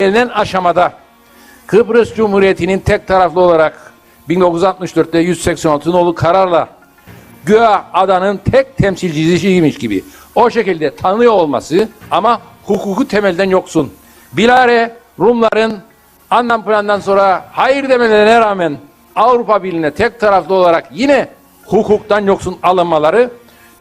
gelinen aşamada Kıbrıs Cumhuriyeti'nin tek taraflı olarak 1964'te 186 nolu kararla güya adanın tek temsilcisiymiş gibi o şekilde tanıyor olması ama hukuku temelden yoksun. Bilare Rumların anlam plandan sonra hayır demelerine rağmen Avrupa Birliği'ne tek taraflı olarak yine hukuktan yoksun alınmaları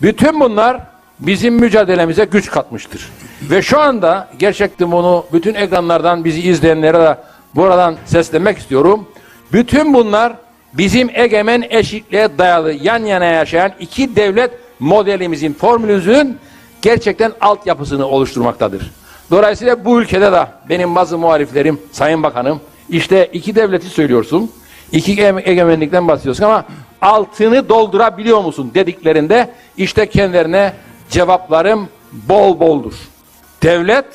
bütün bunlar bizim mücadelemize güç katmıştır. Ve şu anda gerçekten bunu bütün ekranlardan bizi izleyenlere de buradan seslenmek istiyorum. Bütün bunlar bizim egemen eşitliğe dayalı yan yana yaşayan iki devlet modelimizin, formülümüzün gerçekten altyapısını oluşturmaktadır. Dolayısıyla bu ülkede de benim bazı muhaliflerim, Sayın Bakanım, işte iki devleti söylüyorsun, iki ege- egemenlikten bahsediyorsun ama altını doldurabiliyor musun dediklerinde işte kendilerine cevaplarım bol boldur. Devlet,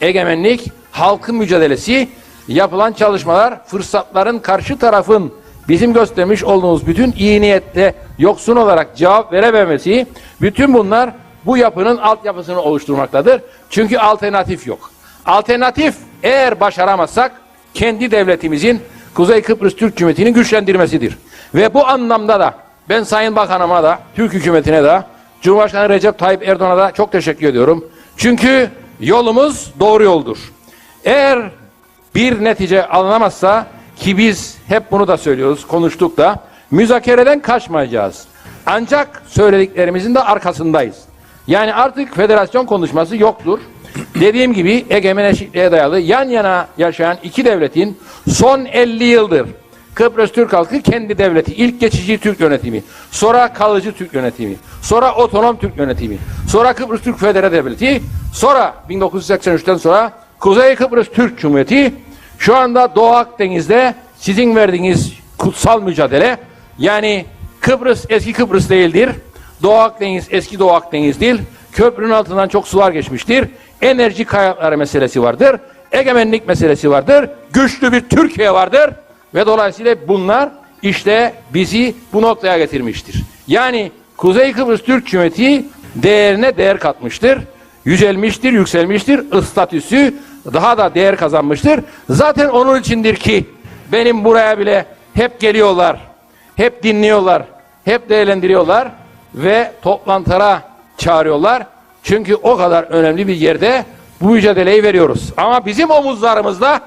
egemenlik, halkın mücadelesi, yapılan çalışmalar, fırsatların karşı tarafın bizim göstermiş olduğumuz bütün iyi niyetle yoksun olarak cevap verememesi, bütün bunlar bu yapının altyapısını oluşturmaktadır. Çünkü alternatif yok. Alternatif eğer başaramazsak kendi devletimizin Kuzey Kıbrıs Türk Cumhuriyeti'ni güçlendirmesidir. Ve bu anlamda da ben Sayın Bakanıma da, Türk hükümetine de, Cumhurbaşkanı Recep Tayyip Erdoğan'a da çok teşekkür ediyorum. Çünkü yolumuz doğru yoldur. Eğer bir netice alınamazsa ki biz hep bunu da söylüyoruz, konuştuk da müzakereden kaçmayacağız. Ancak söylediklerimizin de arkasındayız. Yani artık federasyon konuşması yoktur. Dediğim gibi egemen eşitliğe dayalı yan yana yaşayan iki devletin son 50 yıldır Kıbrıs Türk halkı kendi devleti, ilk geçici Türk yönetimi, sonra kalıcı Türk yönetimi, sonra otonom Türk yönetimi, sonra Kıbrıs Türk Federe Devleti, sonra 1983'ten sonra Kuzey Kıbrıs Türk Cumhuriyeti, şu anda Doğu Akdeniz'de sizin verdiğiniz kutsal mücadele, yani Kıbrıs eski Kıbrıs değildir, Doğu Akdeniz eski Doğu Akdeniz değil, köprünün altından çok sular geçmiştir, enerji kaynakları meselesi vardır, egemenlik meselesi vardır, güçlü bir Türkiye vardır, ve dolayısıyla bunlar işte bizi bu noktaya getirmiştir. Yani Kuzey Kıbrıs Türk Cumhuriyeti değerine değer katmıştır. Yücelmiştir, yükselmiştir. Statüsü daha da değer kazanmıştır. Zaten onun içindir ki benim buraya bile hep geliyorlar. Hep dinliyorlar. Hep değerlendiriyorlar ve toplantılara çağırıyorlar. Çünkü o kadar önemli bir yerde bu mücadeleyi veriyoruz. Ama bizim omuzlarımızda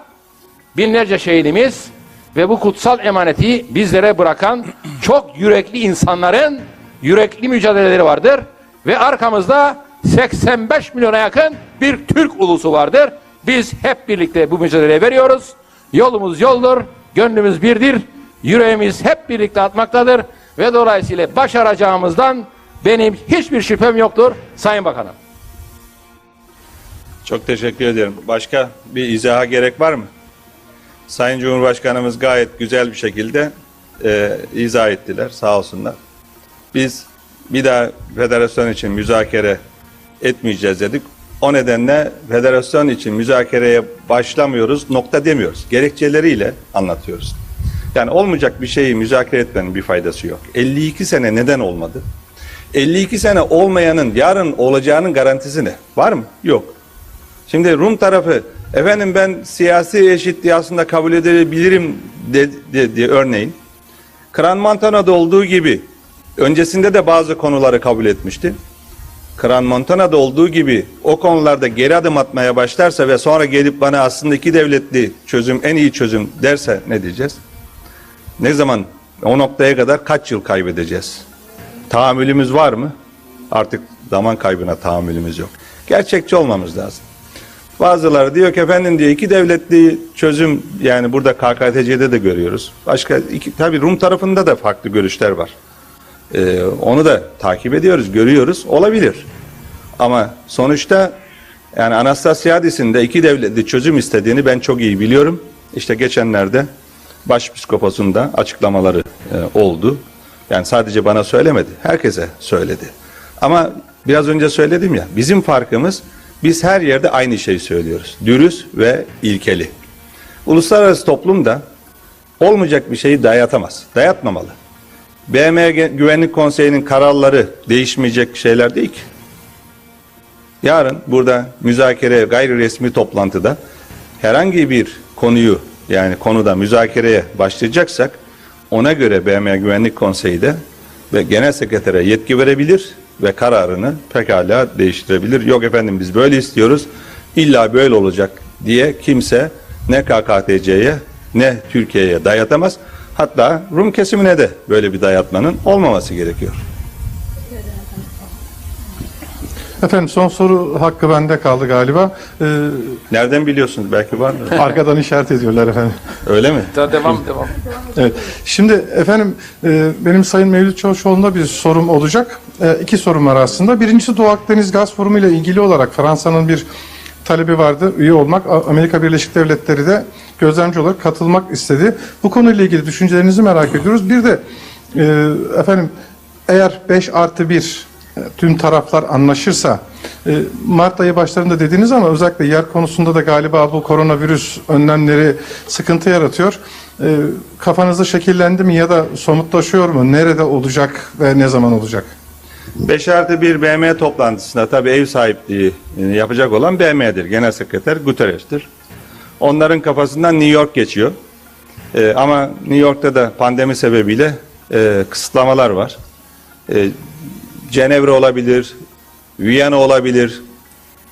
binlerce şehidimiz ve bu kutsal emaneti bizlere bırakan çok yürekli insanların yürekli mücadeleleri vardır ve arkamızda 85 milyona yakın bir Türk ulusu vardır. Biz hep birlikte bu mücadeleyi veriyoruz. Yolumuz yoldur, gönlümüz birdir, yüreğimiz hep birlikte atmaktadır ve dolayısıyla başaracağımızdan benim hiçbir şüphem yoktur Sayın Bakanım. Çok teşekkür ederim. Başka bir izaha gerek var mı? Sayın Cumhurbaşkanımız gayet güzel bir şekilde e, izah ettiler. Sağ olsunlar. Biz bir daha federasyon için müzakere etmeyeceğiz dedik. O nedenle federasyon için müzakereye başlamıyoruz, nokta demiyoruz. Gerekçeleriyle anlatıyoruz. Yani olmayacak bir şeyi müzakere etmenin bir faydası yok. 52 sene neden olmadı? 52 sene olmayanın yarın olacağının garantisi ne? Var mı? Yok. Şimdi Rum tarafı efendim ben siyasi eşitliği aslında kabul edebilirim dedi, dedi örneğin. Kran Montana'da olduğu gibi öncesinde de bazı konuları kabul etmişti. Kran Montana'da olduğu gibi o konularda geri adım atmaya başlarsa ve sonra gelip bana aslında iki devletli çözüm en iyi çözüm derse ne diyeceğiz? Ne zaman o noktaya kadar kaç yıl kaybedeceğiz? Tahammülümüz var mı? Artık zaman kaybına tahammülümüz yok. Gerçekçi olmamız lazım. Bazıları diyor ki efendim diyor iki devletli çözüm yani burada KKTC'de de görüyoruz. Başka iki, tabii Rum tarafında da farklı görüşler var. Ee, onu da takip ediyoruz, görüyoruz. Olabilir. Ama sonuçta yani Anastasiadis'in de iki devletli çözüm istediğini ben çok iyi biliyorum. İşte geçenlerde başpiskoposun da açıklamaları e, oldu. Yani sadece bana söylemedi, herkese söyledi. Ama biraz önce söyledim ya, bizim farkımız biz her yerde aynı şeyi söylüyoruz. Dürüst ve ilkeli. Uluslararası toplum da olmayacak bir şeyi dayatamaz, dayatmamalı. BM Güvenlik Konseyi'nin kararları değişmeyecek şeyler değil ki. Yarın burada müzakere gayri resmi toplantıda herhangi bir konuyu yani konuda müzakereye başlayacaksak ona göre BM Güvenlik Konseyi de ve genel sekretere yetki verebilir ve kararını pekala değiştirebilir. Yok efendim biz böyle istiyoruz. İlla böyle olacak diye kimse ne KKTC'ye ne Türkiye'ye dayatamaz. Hatta Rum kesimine de böyle bir dayatmanın olmaması gerekiyor. Efendim son soru hakkı bende kaldı galiba. Ee, Nereden biliyorsunuz? Belki var mı? arkadan işaret ediyorlar efendim. Öyle mi? Daha devam devam. Evet. Şimdi efendim e, benim Sayın Mevlüt Çavuşoğlu'na bir sorum olacak. E, iki sorum var aslında. Birincisi Doğu Akdeniz Gaz Forumu ile ilgili olarak Fransa'nın bir talebi vardı. Üye olmak. Amerika Birleşik Devletleri de gözlemci olarak katılmak istedi. Bu konuyla ilgili düşüncelerinizi merak ediyoruz. Bir de e, efendim eğer 5 artı 1 e, tüm taraflar anlaşırsa e, Mart ayı başlarında dediniz ama özellikle yer konusunda da galiba bu koronavirüs önlemleri sıkıntı yaratıyor. E, Kafanızda şekillendi mi ya da somutlaşıyor mu? Nerede olacak ve ne zaman olacak? 5 artı 1 BM toplantısında tabii ev sahipliği yapacak olan BM'dir. Genel Sekreter Guterres'tir. Onların kafasından New York geçiyor. E, ama New York'ta da pandemi sebebiyle e, kısıtlamalar var. E, Cenevre olabilir, Viyana olabilir.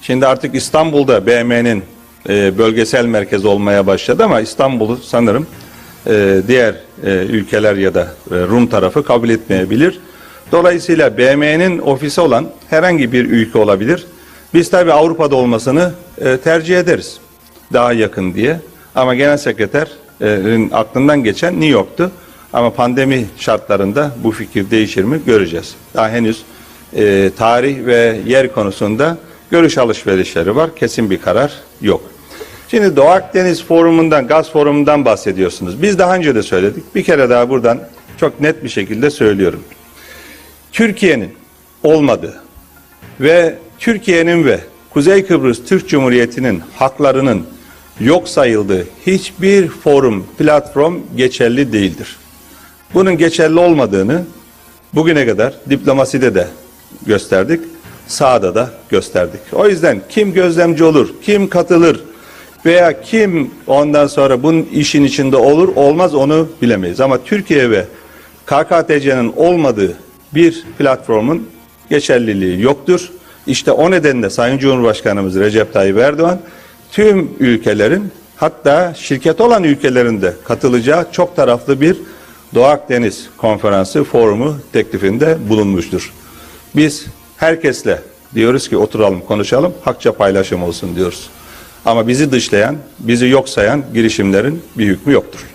Şimdi artık İstanbul'da BM'nin e, bölgesel merkez olmaya başladı ama İstanbul'u sanırım e, diğer e, ülkeler ya da e, Rum tarafı kabul etmeyebilir. Dolayısıyla BM'nin ofisi olan herhangi bir ülke olabilir. Biz tabi Avrupa'da olmasını e, tercih ederiz. Daha yakın diye. Ama genel sekreterin aklından geçen New York'tu. Ama pandemi şartlarında bu fikir değişir mi göreceğiz. Daha henüz e, tarih ve yer konusunda görüş alışverişleri var. Kesin bir karar yok. Şimdi Doğu Akdeniz Forumu'ndan, Gaz Forumu'ndan bahsediyorsunuz. Biz daha önce de söyledik. Bir kere daha buradan çok net bir şekilde söylüyorum. Türkiye'nin olmadığı ve Türkiye'nin ve Kuzey Kıbrıs Türk Cumhuriyeti'nin haklarının yok sayıldığı hiçbir forum, platform geçerli değildir. Bunun geçerli olmadığını bugüne kadar diplomaside de gösterdik, sahada da gösterdik. O yüzden kim gözlemci olur, kim katılır veya kim ondan sonra bunun işin içinde olur olmaz onu bilemeyiz. Ama Türkiye ve KKTC'nin olmadığı bir platformun geçerliliği yoktur. İşte o nedenle Sayın Cumhurbaşkanımız Recep Tayyip Erdoğan tüm ülkelerin hatta şirket olan ülkelerin de katılacağı çok taraflı bir Doğu Akdeniz Konferansı forumu teklifinde bulunmuştur. Biz herkesle diyoruz ki oturalım konuşalım hakça paylaşım olsun diyoruz. Ama bizi dışlayan, bizi yok sayan girişimlerin bir hükmü yoktur.